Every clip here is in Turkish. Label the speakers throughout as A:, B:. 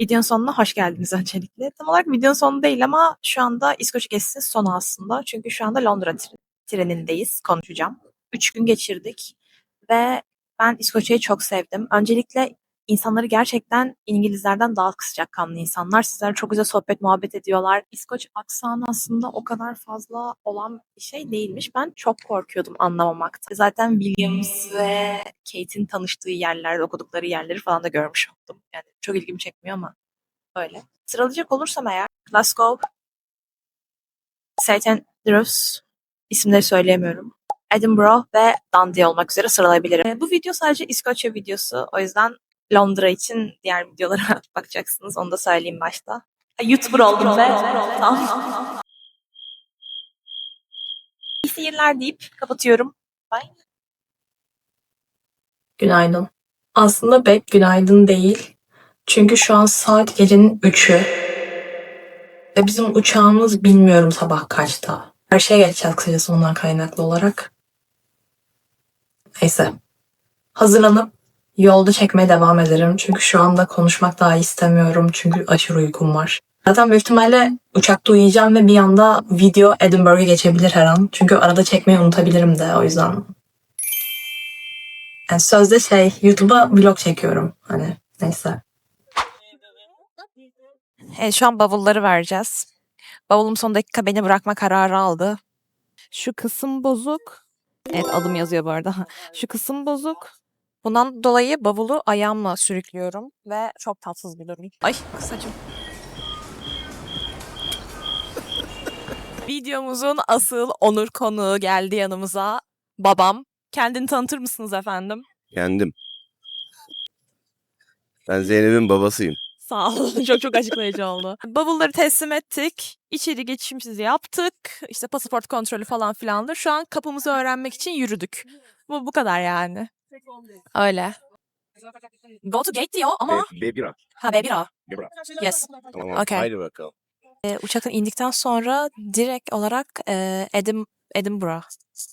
A: Videonun sonuna hoş geldiniz öncelikle. Tam olarak videonun sonu değil ama şu anda İskoç gezisinin sonu aslında. Çünkü şu anda Londra tre- trenindeyiz. Konuşacağım. Üç gün geçirdik ve ben İskoçya'yı çok sevdim. Öncelikle insanları gerçekten İngilizlerden daha sıcakkanlı insanlar. Sizlerle çok güzel sohbet muhabbet ediyorlar. İskoç aksanı aslında o kadar fazla olan bir şey değilmiş. Ben çok korkuyordum anlamamakta. Zaten Williams ve Kate'in tanıştığı yerler, okudukları yerleri falan da görmüş oldum. Yani çok ilgimi çekmiyor ama öyle. Sıralayacak olursam eğer Glasgow, St. Andrews, isimleri söyleyemiyorum. Edinburgh ve Dundee olmak üzere sıralayabilirim. Ee, Bu video sadece İskoçya videosu. O yüzden Londra için diğer videolara bakacaksınız. Onu da söyleyeyim başta. YouTuber oldum be. Tamam. İyi seyirler deyip kapatıyorum. Bye.
B: Günaydın. Aslında pek günaydın değil. Çünkü şu an saat gecenin 3'ü. Ve bizim uçağımız bilmiyorum sabah kaçta. Her şeye geçeceğiz kısacası ondan kaynaklı olarak. Neyse. Hazırlanıp yolda çekmeye devam ederim. Çünkü şu anda konuşmak daha istemiyorum. Çünkü aşırı uykum var. Zaten büyük ihtimalle uçakta uyuyacağım ve bir anda video Edinburgh'a geçebilir her an. Çünkü arada çekmeyi unutabilirim de o yüzden yani sözde şey YouTube'a vlog çekiyorum. Hani neyse.
A: Evet, şu an bavulları vereceğiz. Bavulum son dakika beni bırakma kararı aldı. Şu kısım bozuk. Evet adım yazıyor bu arada. Şu kısım bozuk. Bundan dolayı bavulu ayağımla sürüklüyorum ve çok tatsız bir durum. Ay saçım. Videomuzun asıl onur konuğu geldi yanımıza. Babam. Kendini tanıtır mısınız efendim?
C: Kendim. Ben Zeynep'in babasıyım.
A: Sağ olun. Çok çok açıklayıcı oldu. Bavulları teslim ettik. İçeri geçişimizi yaptık. İşte pasaport kontrolü falan filandır. Şu an kapımızı öğrenmek için yürüdük. Bu bu kadar yani. Öyle. Go to gate diyor ama
C: Be- Bebira.
A: ha B1A.
C: Bebira.
A: Yes.
C: Tamam.
A: Okey.
C: Haydi bakalım.
A: Ee, uçaktan indikten sonra direkt olarak e, Edim Edinburgh.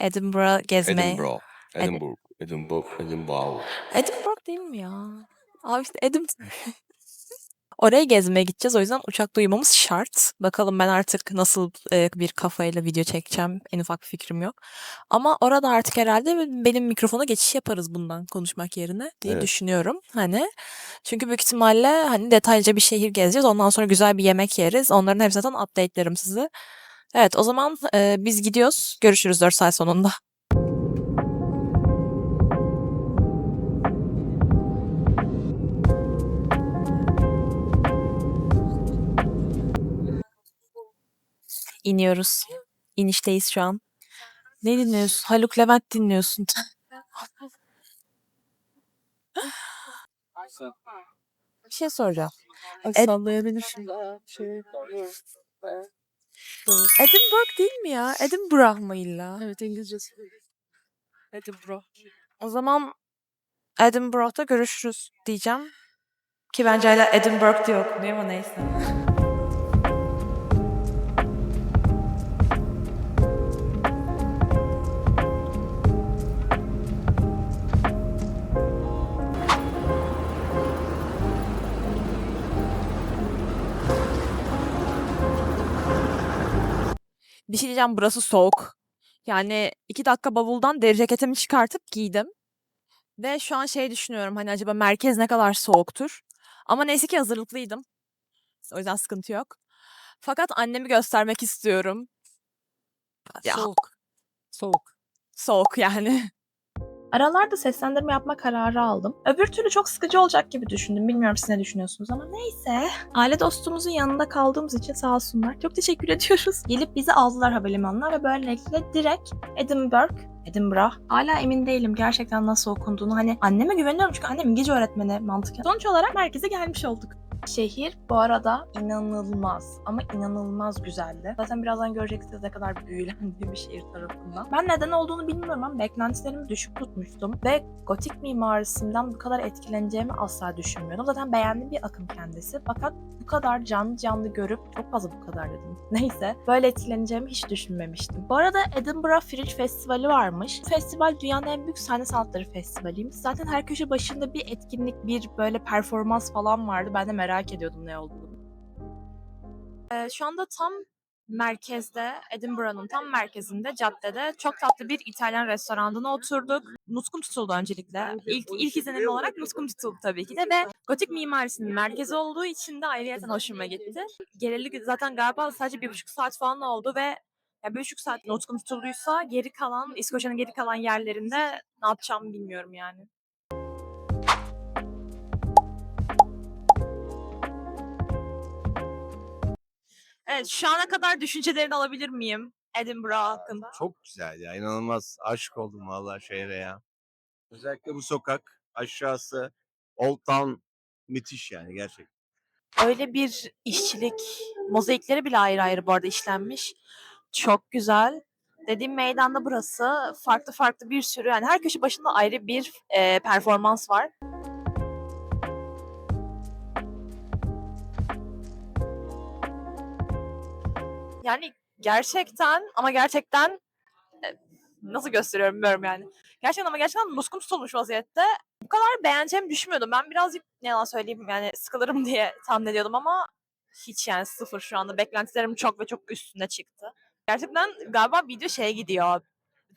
A: Edinburgh gezmeye.
C: Edinburgh. Edinburgh. Edinburgh. Edinburgh.
A: Edinburgh değil mi ya? Abi işte Edim... Oraya gezmeye gideceğiz. O yüzden uçakta uyumamız şart. Bakalım ben artık nasıl e, bir kafayla video çekeceğim. En ufak bir fikrim yok. Ama orada artık herhalde benim mikrofona geçiş yaparız bundan konuşmak yerine diye
C: Evet.
A: düşünüyorum. Hani çünkü büyük ihtimalle hani detaylıca bir şehir gezeceğiz. Ondan sonra güzel bir yemek yeriz. Onların hepsini zaten update'lerim size. Evet o zaman e, biz gidiyoruz. Görüşürüz 4 saat sonunda. İniyoruz. İnişteyiz şu an. Ne dinliyorsun? Haluk Levent dinliyorsun. bir şey soracağım. Ed-
D: sallayabilir şimdi. Şey,
A: Edinburgh değil mi ya? Edinburgh mı illa?
D: evet İngilizcesi. Edinburgh.
A: O zaman Edinburgh'da görüşürüz diyeceğim. Ki bence hala Edinburgh diye okunuyor ama neyse. Bir şey diyeceğim burası soğuk. Yani iki dakika bavuldan deri ceketimi çıkartıp giydim. Ve şu an şey düşünüyorum hani acaba merkez ne kadar soğuktur. Ama neyse ki hazırlıklıydım. O yüzden sıkıntı yok. Fakat annemi göstermek istiyorum. Ya.
D: Soğuk. Soğuk.
A: Soğuk yani. Aralarda seslendirme yapma kararı aldım. Öbür türlü çok sıkıcı olacak gibi düşündüm. Bilmiyorum siz ne düşünüyorsunuz ama neyse. Aile dostumuzun yanında kaldığımız için sağ olsunlar. Çok teşekkür ediyoruz. Gelip bizi aldılar havalimanına ve böylelikle direkt Edinburgh, Edinburgh. Hala emin değilim gerçekten nasıl okunduğunu. Hani anneme güveniyorum çünkü annem İngilizce öğretmeni mantıken. Sonuç olarak merkeze gelmiş olduk. Şehir bu arada inanılmaz ama inanılmaz güzeldi. Zaten birazdan göreceksiniz ne kadar büyülendiği bir şehir tarafından. Ben neden olduğunu bilmiyorum ama beklentilerimi düşük tutmuştum ve gotik mimarisinden bu kadar etkileneceğimi asla düşünmüyordum. Zaten beğendiğim bir akım kendisi fakat bu kadar canlı canlı görüp çok fazla bu kadar dedim. Neyse böyle etkileneceğimi hiç düşünmemiştim. Bu arada Edinburgh Fringe Festivali varmış. Festival dünyanın en büyük sahne sanatları festivaliymiş. Zaten her köşe başında bir etkinlik, bir böyle performans falan vardı. Ben de merak merak ediyordum ne olduğunu. Ee, şu anda tam merkezde, Edinburgh'ın tam merkezinde, caddede çok tatlı bir İtalyan restoranına oturduk. Nutkum tutuldu öncelikle. İlk, ilk izlenim olarak nutkum tutuldu tabii ki de ve gotik mimarisinin merkezi olduğu için de ayrıyeten hoşuma gitti. Geleli zaten galiba sadece bir buçuk saat falan oldu ve ya bir buçuk saat nutkum tutulduysa geri kalan, İskoçya'nın geri kalan yerlerinde ne yapacağımı bilmiyorum yani. Evet, şu ana kadar düşüncelerini alabilir miyim Edinburgh hakkında?
E: Çok güzel ya. inanılmaz aşık oldum vallahi şehre ya. Özellikle bu sokak aşağısı Old Town müthiş yani gerçekten.
A: Öyle bir işçilik, mozaikleri bile ayrı ayrı bu arada işlenmiş. Çok güzel. Dediğim meydanda burası. Farklı farklı bir sürü yani her köşe başında ayrı bir e, performans var. Yani gerçekten ama gerçekten e, nasıl gösteriyorum bilmiyorum yani. Gerçekten ama gerçekten nuskum tutulmuş vaziyette. Bu kadar beğeneceğimi düşünmüyordum. Ben birazcık ne yalan söyleyeyim yani sıkılırım diye tahmin ediyordum ama hiç yani sıfır şu anda. Beklentilerim çok ve çok üstüne çıktı. Gerçekten galiba video şeye gidiyor.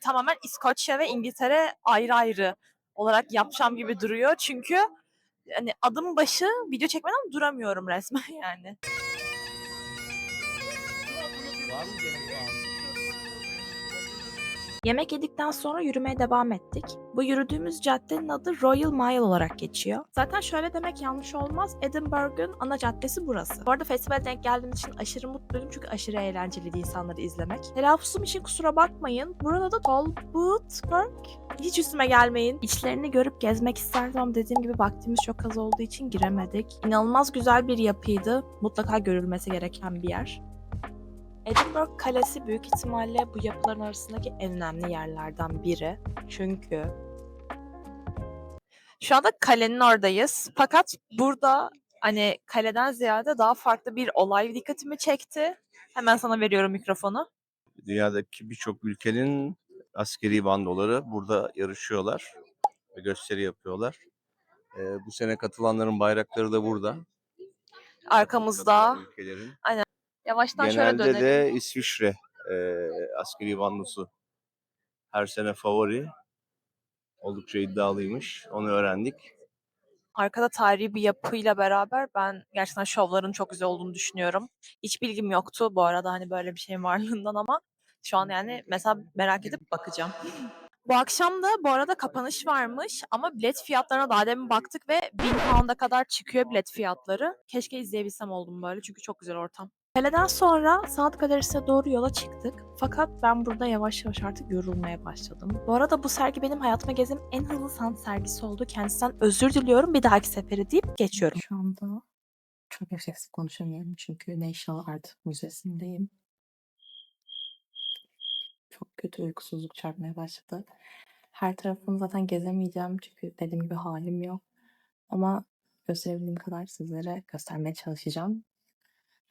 A: Tamamen İskoçya ve İngiltere ayrı ayrı olarak yapacağım gibi duruyor. Çünkü hani adım başı video çekmeden duramıyorum resmen yani. Yemek yedikten sonra yürümeye devam ettik. Bu yürüdüğümüz caddenin adı Royal Mile olarak geçiyor. Zaten şöyle demek yanlış olmaz. Edinburgh'ın ana caddesi burası. Bu arada festivale denk geldiğim için aşırı mutluyum çünkü aşırı eğlenceliydi insanları izlemek. Telaffuzum için kusura bakmayın. Burada da Park. Hiç üstüme gelmeyin. İçlerini görüp gezmek isterdim ama dediğim gibi vaktimiz çok az olduğu için giremedik. İnanılmaz güzel bir yapıydı. Mutlaka görülmesi gereken bir yer. Edinburgh Kalesi büyük ihtimalle bu yapıların arasındaki en önemli yerlerden biri. Çünkü şu anda kalenin oradayız. Fakat burada hani kaleden ziyade daha farklı bir olay dikkatimi çekti. Hemen sana veriyorum mikrofonu.
E: Dünyadaki birçok ülkenin askeri bandoları burada yarışıyorlar ve gösteri yapıyorlar. Ee, bu sene katılanların bayrakları da burada.
A: Arkamızda.
E: Katılan Ülkelerin.
A: Yavaştan şöyle
E: Genelde
A: dönelim.
E: de İsviçre e, askeri bandosu her sene favori. Oldukça iddialıymış. Onu öğrendik.
A: Arkada tarihi bir yapıyla beraber ben gerçekten şovların çok güzel olduğunu düşünüyorum. Hiç bilgim yoktu bu arada hani böyle bir şeyin varlığından ama şu an yani mesela merak edip bakacağım. Bu akşam da bu arada kapanış varmış ama bilet fiyatlarına daha demin baktık ve 1000 pound'a kadar çıkıyor bilet fiyatları. Keşke izleyebilsem oldum böyle çünkü çok güzel ortam. Kaleden sonra sanat galerisine doğru yola çıktık. Fakat ben burada yavaş yavaş artık yorulmaya başladım. Bu arada bu sergi benim hayatıma gezdiğim en hızlı sanat sergisi oldu. Kendisinden özür diliyorum bir dahaki sefere deyip geçiyorum.
B: Şu anda çok yüksek konuşamıyorum çünkü National Art Müzesi'ndeyim. Çok kötü uykusuzluk çarpmaya başladı. Her tarafını zaten gezemeyeceğim çünkü dediğim gibi halim yok. Ama gösterebildiğim kadar sizlere göstermeye çalışacağım.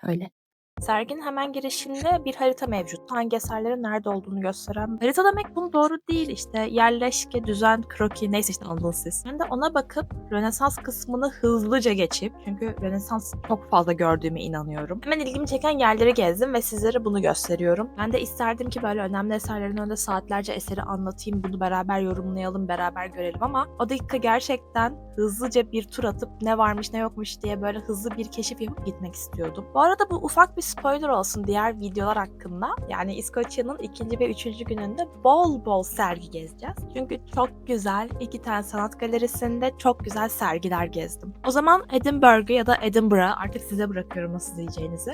B: Öyle.
A: Serginin hemen girişinde bir harita mevcut. Hangi eserlerin nerede olduğunu gösteren. Harita demek bunu doğru değil işte. Yerleşke, düzen, kroki neyse işte anladınız siz. Ben de ona bakıp Rönesans kısmını hızlıca geçip çünkü Rönesans çok fazla gördüğüme inanıyorum. Hemen ilgimi çeken yerleri gezdim ve sizlere bunu gösteriyorum. Ben de isterdim ki böyle önemli eserlerin önünde saatlerce eseri anlatayım, bunu beraber yorumlayalım, beraber görelim ama o dakika gerçekten hızlıca bir tur atıp ne varmış ne yokmuş diye böyle hızlı bir keşif yapıp gitmek istiyordum. Bu arada bu ufak bir spoiler olsun diğer videolar hakkında. Yani İskoçya'nın ikinci ve üçüncü gününde bol bol sergi gezeceğiz. Çünkü çok güzel iki tane sanat galerisinde çok güzel sergiler gezdim. O zaman Edinburgh'ı ya da Edinburgh'ı artık size bırakıyorum nasıl diyeceğinizi.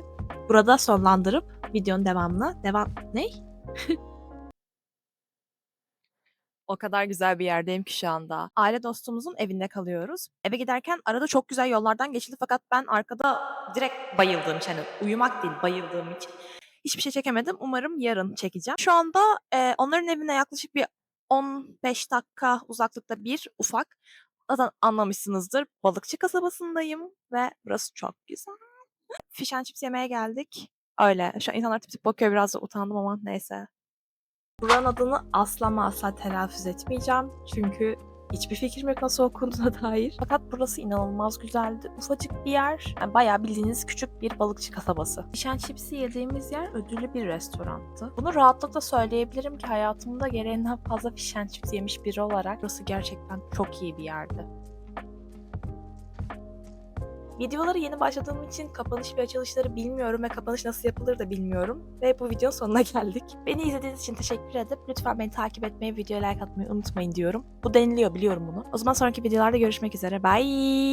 A: Burada sonlandırıp videonun devamına devam... Ne? O kadar güzel bir yerdeyim ki şu anda. Aile dostumuzun evinde kalıyoruz. Eve giderken arada çok güzel yollardan geçildi fakat ben arkada direkt bayıldığım için, hani uyumak değil bayıldığım için hiçbir şey çekemedim. Umarım yarın çekeceğim. Şu anda e, onların evine yaklaşık bir 15 dakika uzaklıkta bir ufak. Zaten anlamışsınızdır. Balıkçı kasabasındayım ve burası çok güzel. Fish and yemeye geldik. Öyle. Şu an insanlar tip tip bakıyor biraz da utandım ama neyse. Buranın adını asla ama asla telaffuz etmeyeceğim. Çünkü Hiçbir fikrim yok nasıl okunduğuna dair. Fakat burası inanılmaz güzeldi. Ufacık bir yer. Yani bayağı bildiğiniz küçük bir balıkçı kasabası. And Chips'i yediğimiz yer ödüllü bir restoranttı. Bunu rahatlıkla söyleyebilirim ki hayatımda gereğinden fazla and chips yemiş biri olarak burası gerçekten çok iyi bir yerdi. Videolara yeni başladığım için kapanış ve açılışları bilmiyorum ve kapanış nasıl yapılır da bilmiyorum. Ve bu videonun sonuna geldik. Beni izlediğiniz için teşekkür edip lütfen beni takip etmeyi, videoya like atmayı unutmayın diyorum. Bu deniliyor biliyorum bunu. O zaman sonraki videolarda görüşmek üzere. Bye!